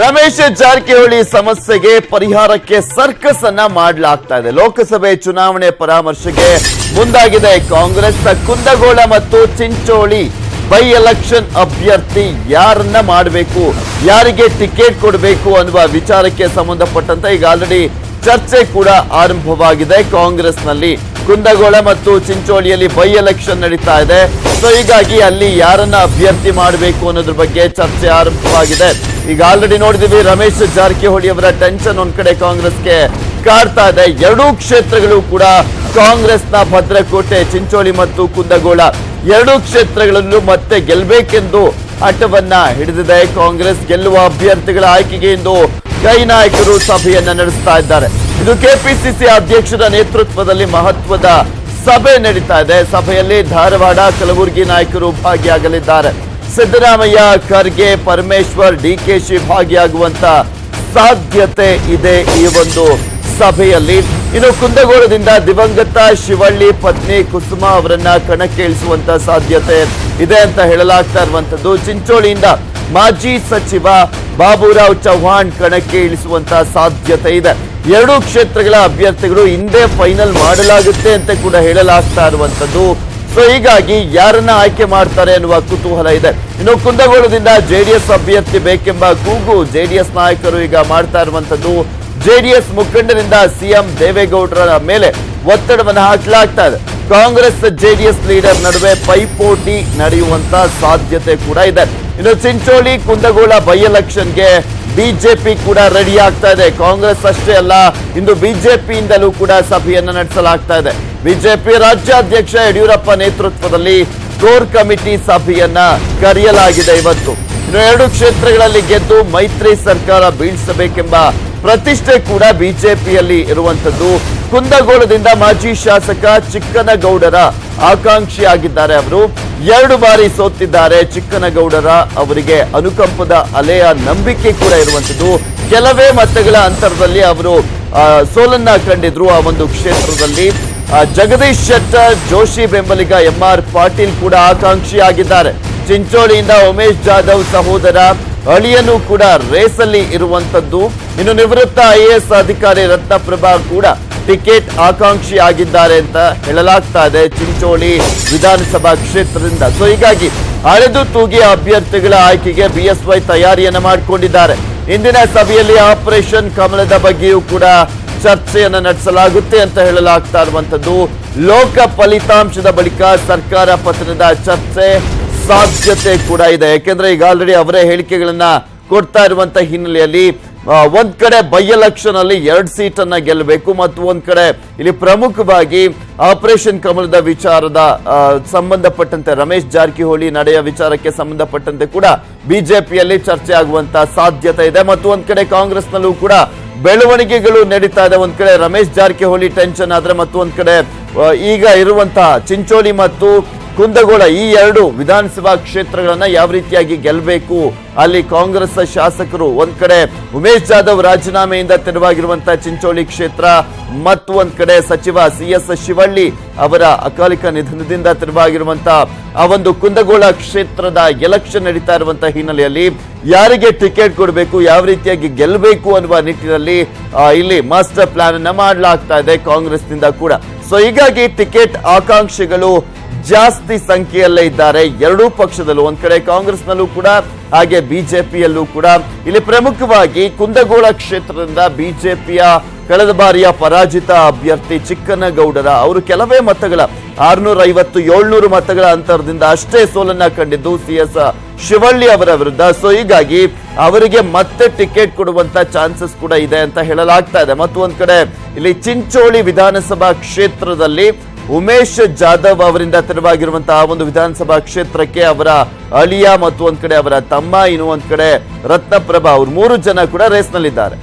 ರಮೇಶ್ ಜಾರಕಿಹೊಳಿ ಸಮಸ್ಯೆಗೆ ಪರಿಹಾರಕ್ಕೆ ಸರ್ಕಸ್ ಅನ್ನ ಮಾಡಲಾಗ್ತಾ ಇದೆ. ಲೋಕಸಭೆ ಚುನಾವಣೆ ಪರಾಮರ್ಶೆಗೆ ಮುಂದಾಗಿದೆ. ಕಾಂಗ್ರೆಸ್ ಕುಂದಗೋಳ ಮತ್ತು ಚಿಂಚೋಳಿ ಬೈ ಎಲೆಕ್ಷನ್ ಅಭ್ಯರ್ಥಿ ಯಾರನ್ನ ಮಾಡಬೇಕು, ಯಾರಿಗೆ ಟಿಕೆಟ್ ಕೊಡಬೇಕು ಅನ್ನುವ ವಿಚಾರಕ್ಕೆ ಸಂಬಂಧಪಟ್ಟಂತೆ ಈಗ ಆಲ್ರೆಡಿ ಚರ್ಚೆ ಕೂಡ ಆರಂಭವಾಗಿದೆ. ಕಾಂಗ್ರೆಸ್ನಲ್ಲಿ ಕುಂದಗೋಳ ಮತ್ತು ಚಿಂಚೋಳಿಯಲ್ಲಿ ಬೈ ಎಲೆಕ್ಷನ್ ನಡೀತಾ ಇದೆ. ಸೊ ಹೀಗಾಗಿ ಅಲ್ಲಿ ಯಾರನ್ನ ಅಭ್ಯರ್ಥಿ ಮಾಡಬೇಕು ಅನ್ನೋದ್ರ ಬಗ್ಗೆ ಚರ್ಚೆ ಆರಂಭವಾಗಿದೆ. ಈಗ ಆಲ್ರೆಡಿ ನೋಡಿದೀವಿ ರಮೇಶ್ ಜಾರಕಿಹೊಳಿ ಅವರ ಟೆನ್ಷನ್ ಒಂದ್ ಕಡೆ ಕಾಂಗ್ರೆಸ್ಗೆ ಕಾಡ್ತಾ ಇದೆ. ಎರಡೂ ಕ್ಷೇತ್ರಗಳು ಕೂಡ ಕಾಂಗ್ರೆಸ್ನ ಭದ್ರಕೋಟೆ, ಚಿಂಚೋಳಿ ಮತ್ತು ಕುಂದಗೋಳ ಎರಡೂ ಕ್ಷೇತ್ರಗಳಲ್ಲೂ ಮತ್ತೆ ಗೆಲ್ಬೇಕೆಂದು ಹಠವನ್ನ ಹಿಡಿದಿದೆ. ಕಾಂಗ್ರೆಸ್ ಗೆಲ್ಲುವ ಅಭ್ಯರ್ಥಿಗಳ ಆಯ್ಕೆಗೆ ಇಂದು ಕೈ ನಾಯಕರು ಸಭೆಯನ್ನ ನಡೆಸ್ತಾ ಇದ್ದಾರೆ. ಇದು ಕೆಪಿಸಿಸಿ ಅಧ್ಯಕ್ಷರ ನೇತೃತ್ವದಲ್ಲಿ ಮಹತ್ವದ ಸಭೆ ನಡೀತಾ ಇದೆ. ಸಭೆಯಲ್ಲಿ ಧಾರವಾಡ, ಕಲಬುರಗಿ ನಾಯಕರು ಭಾಗಿಯಾಗಲಿದ್ದಾರೆ. ಸಿದ್ದರಾಮಯ್ಯ, ಖರ್ಗೆ, ಪರಮೇಶ್ವರ್ ಡಿಕೆಶಿ ಭಾಗಿಯಾಗುವಂತ ಸಾಧ್ಯತೆ ಇದೆ ಈ ಒಂದು ಸಭೆಯಲ್ಲಿ. ಇನ್ನು ಕುಂದಗೋಳದಿಂದ ದಿವಂಗತ ಶಿವಳ್ಳಿ ಪತ್ನಿ ಕುಸುಮ ಅವರನ್ನ ಕಣಕ್ಕೆ ಇಳಿಸುವಂತ ಸಾಧ್ಯತೆ ಇದೆ ಅಂತ ಹೇಳಲಾಗ್ತಾ ಇರುವಂತದ್ದು ಚಿಂಚೋಳಿಯಿಂದ ಮಾಜಿ ಸಚಿವ ಬಾಬುರಾವ್ ಚೌಹಾಣ್ ಕಣಕ್ಕೆ ಇಳಿಸುವಂತ ಸಾಧ್ಯತೆ ಇದೆ. ಎರಡೂ ಕ್ಷೇತ್ರಗಳ ಅಭ್ಯರ್ಥಿಗಳು ಹಿಂದೆ ಫೈನಲ್ ಮಾಡಲಾಗುತ್ತೆ ಅಂತ ಕೂಡ ಹೇಳಲಾಗ್ತಾ ಇರುವಂತದ್ದು ಸೊ ಹೀಗಾಗಿ ಯಾರನ್ನ ಆಯ್ಕೆ ಮಾಡ್ತಾರೆ ಅನ್ನುವ ಕುತೂಹಲ ಇದೆ. ಇನ್ನು ಕುಂದಗೋಳದಿಂದ ಜೆಡಿಎಸ್ ಅಭ್ಯರ್ಥಿ ಬೇಕೆಂಬ ಕೂಗು ಜೆಡಿಎಸ್ ನಾಯಕರು ಈಗ ಮಾಡ್ತಾ ಇರುವಂತದ್ದು ಜೆಡಿಎಸ್ ಮುಖಂಡರಿಂದ ಸಿಎಂ ದೇವೇಗೌಡರ ಮೇಲೆ ಒತ್ತಡವನ್ನು ಹಾಕಲಾಗ್ತಾ ಇದೆ. ಕಾಂಗ್ರೆಸ್ ಜೆಡಿಎಸ್ ಲೀಡರ್ ನಡುವೆ ಪೈಪೋಟಿ ನಡೆಯುವಂತ ಸಾಧ್ಯತೆ ಕೂಡ ಇದೆ. ಇನ್ನು ಚಿಂಚೋಳಿ, ಕುಂದಗೋಳ ಬೈ ಎಲೆಕ್ಷನ್ಗೆ ಬಿಜೆಪಿ ಕೂಡ ರೆಡಿ ಆಗ್ತಾ ಇದೆ. ಕಾಂಗ್ರೆಸ್ ಅಷ್ಟೇ ಅಲ್ಲ, ಇಂದು ಬಿಜೆಪಿಯಿಂದಲೂ ಕೂಡ ಸಭೆಯನ್ನು ನಡೆಸಲಾಗ್ತಾ ಇದೆ. ಬಿಜೆಪಿ ರಾಜ್ಯಾಧ್ಯಕ್ಷ ಯಡಿಯೂರಪ್ಪ ನೇತೃತ್ವದಲ್ಲಿ ಕೋರ್ ಕಮಿಟಿ ಸಭೆಯನ್ನ ಕರೆಯಲಾಗಿದೆ ಇವತ್ತು. ಇನ್ನು ಎರಡು ಕ್ಷೇತ್ರಗಳಲ್ಲಿ ಗೆದ್ದು ಮೈತ್ರಿ ಸರ್ಕಾರ ಬೀಳಿಸಬೇಕೆಂಬ ಪ್ರತಿಷ್ಠೆ ಕೂಡ ಬಿಜೆಪಿಯಲ್ಲಿ ಇರುವಂತದ್ದು ಕುಂದಗೋಳದಿಂದ ಮಾಜಿ ಶಾಸಕ ಚಿಕ್ಕನಗೌಡರ ಆಕಾಂಕ್ಷಿಯಾಗಿದ್ದಾರೆ ಅವರು. ಎರಡು ಬಾರಿ ಸೋತಿದ್ದಾರೆ ಚಿಕ್ಕನಗೌಡರ ಅವರಿಗೆ ಅನುಕಂಪದ, ಅಲೆಯ ನಂಬಿಕೆ ಕೂಡ ಇರುವಂತದ್ದು ಕೆಲವೇ ಮತಗಳ ಅಂತರದಲ್ಲಿ ಅವರು ಸೋಲನ್ನ ಕಂಡಿದ್ರು ಆ ಒಂದು ಕ್ಷೇತ್ರದಲ್ಲಿ. ಜಗದೀಶ್ ಶೆಟ್ಟರ್ ಜೋಶಿ ಬೆಂಬಲಿಗ ಎಂ ಆರ್ ಪಾಟೀಲ್ ಕೂಡ ಆಕಾಂಕ್ಷಿಯಾಗಿದ್ದಾರೆ. ಚಿಂಚೋಳಿಯಿಂದ ಉಮೇಶ್ ಜಾಧವ್ ಸಹೋದರ ಅಳಿಯನು ಕೂಡ ರೇಸಲ್ಲಿ ಇರುವಂತದ್ದು. ಇನ್ನು ನಿವೃತ್ತ ಐಎಎಸ್ ಅಧಿಕಾರಿ ರತ್ನಪ್ರಭಾ ಕೂಡ ಟಿಕೆಟ್ ಆಕಾಂಕ್ಷಿ ಆಗಿದ್ದಾರೆ ಅಂತ ಹೇಳಲಾಗ್ತಾ ಇದೆ ಚಿಂಚೋಳಿ ವಿಧಾನಸಭಾ ಕ್ಷೇತ್ರದಿಂದ. ಸೊ ಹೀಗಾಗಿ ಅರೆದು ತೂಗಿ ಅಭ್ಯರ್ಥಿಗಳ ಆಯ್ಕೆಗೆ ಬಿಎಸ್ವೈ ತಯಾರಿಯನ್ನು ಮಾಡಿಕೊಂಡಿದ್ದಾರೆ. ಇಂದಿನ ಸಭೆಯಲ್ಲಿ ಆಪರೇಷನ್ ಕಮಲದ ಬಗ್ಗೆಯೂ ಕೂಡ ಚರ್ಚೆಯನ್ನ ನಡೆಸಲಾಗುತ್ತೆ ಅಂತ ಹೇಳಲಾಗ್ತಾ ಇರುವಂಥದ್ದು. ಲೋಕ ಫಲಿತಾಂಶದ ಬಳಿಕ ಸರ್ಕಾರ ಪತನದ ಚರ್ಚೆ ಸಾಧ್ಯತೆ ಕೂಡ ಇದೆ. ಯಾಕೆಂದ್ರೆ ಈಗ ಆಲ್ರೆಡಿ ಅವರೇ ಹೇಳಿಕೆಗಳನ್ನ ಕೊಡ್ತಾ ಇರುವಂತ ಹಿನ್ನೆಲೆಯಲ್ಲಿ ಒಂದ್ ಕಡೆ ಬೈ ಎಲೆಕ್ಷನ್ ಅಲ್ಲಿ ಎರಡ್ ಸೀಟನ್ನ ಗೆಲ್ಲಬೇಕು ಮತ್ತು ಒಂದ್ ಕಡೆ ಇಲ್ಲಿ ಪ್ರಮುಖವಾಗಿ ಆಪರೇಷನ್ ಕಮಲದ ವಿಚಾರದ ಸಂಬಂಧಪಟ್ಟಂತೆ, ರಮೇಶ್ ಜಾರಕಿಹೊಳಿ ನಡೆಯ ವಿಚಾರಕ್ಕೆ ಸಂಬಂಧಪಟ್ಟಂತೆ ಕೂಡ ಬಿಜೆಪಿಯಲ್ಲಿ ಚರ್ಚೆ ಆಗುವಂತ ಸಾಧ್ಯತೆ ಇದೆ. ಮತ್ತು ಒಂದ್ ಕಡೆ ಕಾಂಗ್ರೆಸ್ನಲ್ಲೂ ಕೂಡ ಬೆಳವಣಿಗೆಗಳು ನಡೀತಾ ಇದೆ. ಒಂದ್ ಕಡೆ ರಮೇಶ್ ಜಾರಕಿಹೊಳಿ ಟೆನ್ಷನ್ ಆದ್ರೆ ಮತ್ತು ಒಂದ್ ಕಡೆ ಈಗ ಇರುವಂತಹ ಚಿಂಚೋಳಿ ಮತ್ತು ಕುಂದಗೋಳ ಈ ಎರಡು ವಿಧಾನಸಭಾ ಕ್ಷೇತ್ರಗಳನ್ನ ಯಾವ ರೀತಿಯಾಗಿ ಗೆಲ್ಲಬೇಕು ಅಲ್ಲಿ ಕಾಂಗ್ರೆಸ್ ಶಾಸಕರು ಒಂದ್ ಕಡೆ ಉಮೇಶ್ ಜಾಧವ್ ರಾಜೀನಾಮೆಯಿಂದ ತೆರವಾಗಿರುವಂತಹ ಚಿಂಚೋಳಿ ಕ್ಷೇತ್ರ ಮತ್ತು ಒಂದ್ ಕಡೆ ಸಚಿವ ಸಿ ಎಸ್ ಶಿವಳ್ಳಿ ಅವರ ಅಕಾಲಿಕ ನಿಧನದಿಂದ ತೆರವಾಗಿರುವಂತಹ ಆ ಒಂದು ಕುಂದಗೋಳ ಕ್ಷೇತ್ರದ ಎಲೆಕ್ಷನ್ ನಡೀತಾ ಇರುವಂತಹ ಹಿನ್ನೆಲೆಯಲ್ಲಿ ಯಾರಿಗೆ ಟಿಕೆಟ್ ಕೊಡಬೇಕು, ಯಾವ ರೀತಿಯಾಗಿ ಗೆಲ್ಲಬೇಕು ಅನ್ನುವ ನಿಟ್ಟಿನಲ್ಲಿ ಇಲ್ಲಿ ಮಾಸ್ಟರ್ ಪ್ಲಾನ್ ಅನ್ನ ಮಾಡಲಾಗ್ತಾ ಇದೆ ಕಾಂಗ್ರೆಸ್ನಿಂದ ಕೂಡ. ಸೊ ಹೀಗಾಗಿ ಟಿಕೆಟ್ ಆಕಾಂಕ್ಷಿಗಳು ಜಾಸ್ತಿ ಸಂಖ್ಯೆಯಲ್ಲೇ ಇದ್ದಾರೆ. ಎರಡೂ ಪಕ್ಷದಲ್ಲೂ, ಒಂದ್ ಕಡೆ ಕಾಂಗ್ರೆಸ್ನಲ್ಲೂ ಕೂಡ, ಹಾಗೆ ಬಿಜೆಪಿಯಲ್ಲೂ ಕೂಡ. ಇಲ್ಲಿ ಪ್ರಮುಖವಾಗಿ ಕುಂದಗೋಳ ಕ್ಷೇತ್ರದಿಂದ ಬಿಜೆಪಿಯ ಕಳೆದ ಬಾರಿಯ ಪರಾಜಿತ ಅಭ್ಯರ್ಥಿ ಚಿಕ್ಕನಗೌಡರ. ಅವರು ಕೆಲವೇ ಮತಗಳ, ಆರ್ನೂರ ಐವತ್ತು, ಏಳ್ನೂರು ಮತಗಳ ಅಂತರದಿಂದ ಅಷ್ಟೇ ಸೋಲನ್ನ ಕಂಡಿದ್ದು ಸಿ ಎಸ್ ಶಿವಳ್ಳಿ ಅವರ ವಿರುದ್ಧ. ಸೊ ಹೀಗಾಗಿ ಅವರಿಗೆ ಮತ್ತೆ ಟಿಕೆಟ್ ಕೊಡುವಂತ ಚಾನ್ಸಸ್ ಕೂಡ ಇದೆ ಅಂತ ಹೇಳಲಾಗ್ತಾ ಇದೆ. ಮತ್ತು ಒಂದ್ ಕಡೆ, ಇಲ್ಲಿ ಚಿಂಚೋಳಿ ವಿಧಾನಸಭಾ ಕ್ಷೇತ್ರದಲ್ಲಿ ಉಮೇಶ್ ಜಾಧವ್ ಅವರಿಂದ ತೆರವಾಗಿರುವಂತಹ ಒಂದು ವಿಧಾನಸಭಾ ಕ್ಷೇತ್ರಕ್ಕೆ ಅವರ ಅಳಿಯ ಮತ್ತು ಒಂದ್ ಕಡೆ ಅವರ ತಮ್ಮ, ಇನ್ನು ಒಂದ್ ಕಡೆ ರತ್ನಪ್ರಭಾ, ಅವ್ರು ಮೂರು ಜನ ಕೂಡ ರೇಸ್ನಲ್ಲಿದ್ದಾರೆ